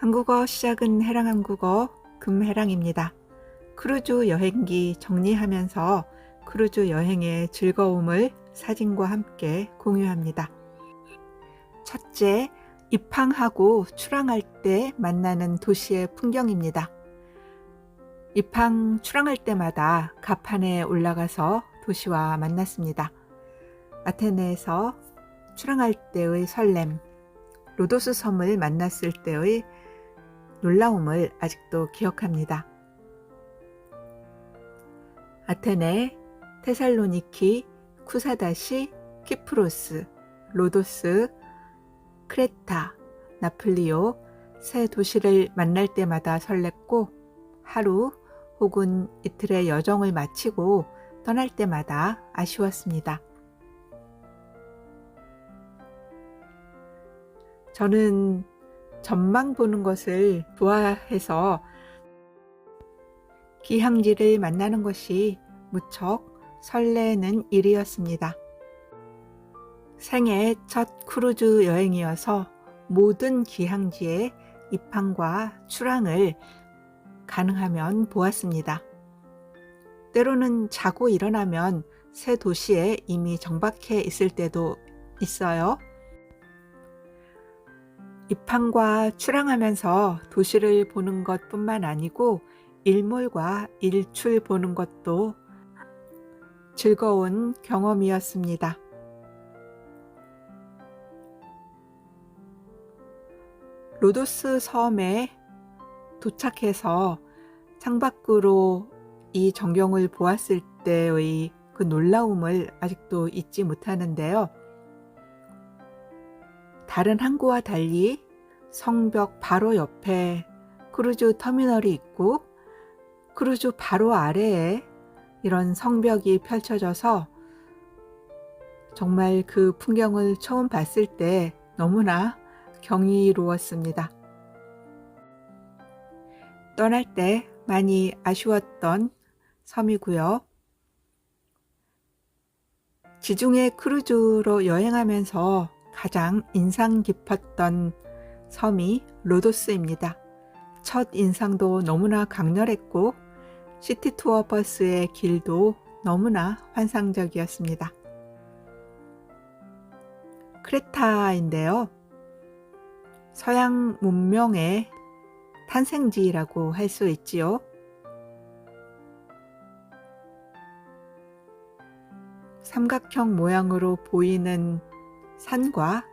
한국어 시작은 해랑 한국어 금해랑입니다. 크루즈 여행기 정리하면서 크루즈 여행의 즐거움을 사진과 함께 공유합니다. 첫째, 입항하고 출항할 때 만나는 도시의 풍경입니다. 입항, 출항할 때마다 가판에 올라가서 도시와 만났습니다. 아테네에서 출항할 때의 설렘, 로도스 섬을 만났을 때의 놀라움을 아직도 기억합니다. 아테네, 테살로니키, 쿠사다시, 키프로스, 로도스, 크레타, 나플리오 세 도시를 만날 때마다 설렜고 하루 혹은 이틀의 여정을 마치고 떠날 때마다 아쉬웠습니다. 저는 전망 보는 것을 좋아해서 기항지를 만나는 것이 무척 설레는 일이었습니다. 생애 첫 크루즈 여행이어서 모든 기항지에 입항과 출항을 가능하면 보았습니다. 때로는 자고 일어나면 새 도시에 이미 정박해 있을 때도 있어요. 입항과 출항하면서 도시를 보는 것 뿐만 아니고 일몰과 일출 보는 것도 즐거운 경험이었습니다. 로도스 섬에 도착해서 창밖으로 이 전경을 보았을 때의 그 놀라움을 아직도 잊지 못하는데요. 다른 항구와 달리 성벽 바로 옆에 크루즈 터미널이 있고 크루즈 바로 아래에 이런 성벽이 펼쳐져서 정말 그 풍경을 처음 봤을 때 너무나 경이로웠습니다. 떠날 때 많이 아쉬웠던 섬이고요. 지중해 크루즈로 여행하면서 가장 인상 깊었던 섬이 로도스입니다. 첫 인상도 너무나 강렬했고 시티 투어 버스의 길도 너무나 환상적이었습니다. 크레타인데요. 서양 문명의 탄생지라고 할 수 있지요. 삼각형 모양으로 보이는 산과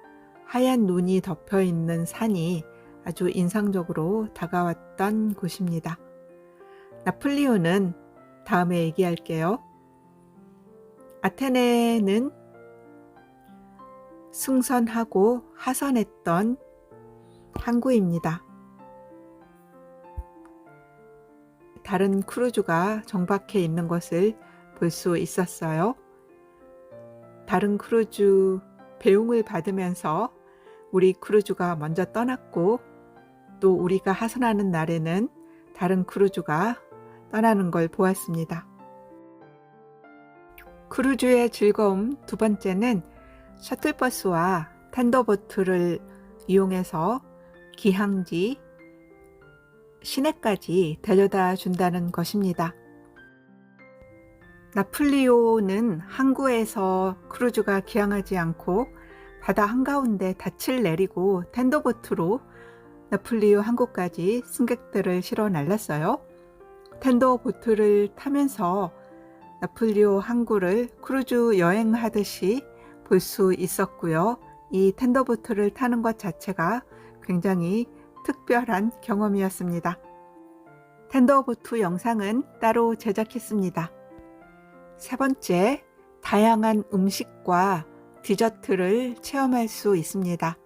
하얀 눈이 덮여 있는 산이 아주 인상적으로 다가왔던 곳입니다. 나폴리오는 다음에 얘기할게요. 아테네는 승선하고 하선했던 항구입니다. 다른 크루즈가 정박해 있는 것을 볼 수 있었어요. 다른 크루즈 배웅을 받으면서 우리 크루즈가 먼저 떠났고 또 우리가 하선하는 날에는 다른 크루즈가 떠나는 걸 보았습니다. 크루즈의 즐거움 두 번째는 셔틀버스와 텐더보트를 이용해서 기항지 시내까지 데려다 준다는 것입니다. 나플리오는 항구에서 크루즈가 기항하지 않고 바다 한가운데 닻을 내리고 텐더보트로 나플리오 항구까지 승객들을 실어 날랐어요. 텐더보트를 타면서 나플리오 항구를 크루즈 여행하듯이 볼 수 있었고요. 이 텐더보트를 타는 것 자체가 굉장히 특별한 경험이었습니다. 텐더보트 영상은 따로 제작했습니다. 세 번째, 다양한 음식과 디저트를 체험할 수 있습니다.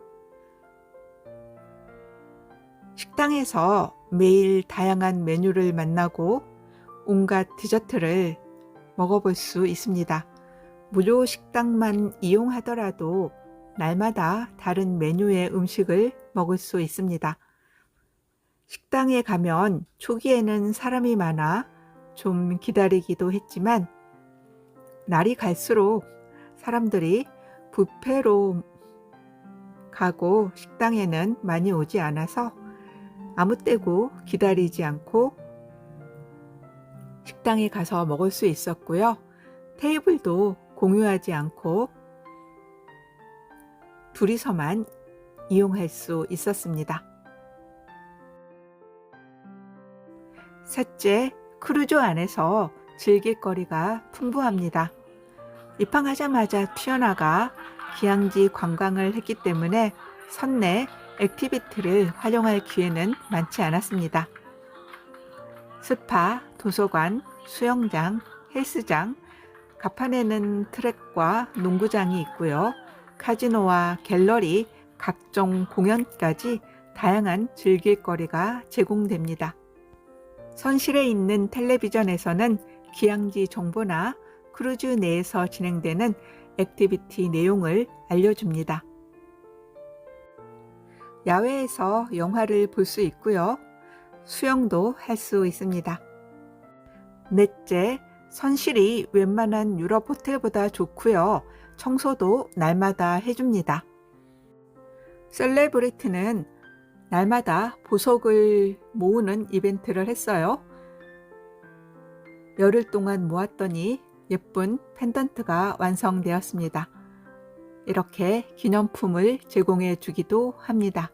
식당에서 매일 다양한 메뉴를 만나고 온갖 디저트를 먹어볼 수 있습니다. 무료 식당만 이용하더라도 날마다 다른 메뉴의 음식을 먹을 수 있습니다. 식당에 가면 초기에는 사람이 많아 좀 기다리기도 했지만 날이 갈수록 사람들이 뷔페로 가고 식당에는 많이 오지 않아서 아무 때고 기다리지 않고 식당에 가서 먹을 수 있었고요. 테이블도 공유하지 않고 둘이서만 이용할 수 있었습니다. 셋째, 크루즈 안에서 즐길 거리가 풍부합니다. 입항하자마자 튀어나가 기항지 관광을 했기 때문에 선내 액티비티를 활용할 기회는 많지 않았습니다. 스파, 도서관, 수영장, 헬스장, 가판에는 트랙과 농구장이 있고요. 카지노와 갤러리, 각종 공연까지 다양한 즐길 거리가 제공됩니다. 선실에 있는 텔레비전에서는 기항지 정보나 크루즈 내에서 진행되는 액티비티 내용을 알려줍니다. 야외에서 영화를 볼 수 있고요. 수영도 할 수 있습니다. 넷째, 선실이 웬만한 유럽 호텔보다 좋고요. 청소도 날마다 해줍니다. 셀레브리티는 날마다 보석을 모으는 이벤트를 했어요. 열흘 동안 모았더니 예쁜 펜던트가 완성되었습니다. 이렇게 기념품을 제공해 주기도 합니다.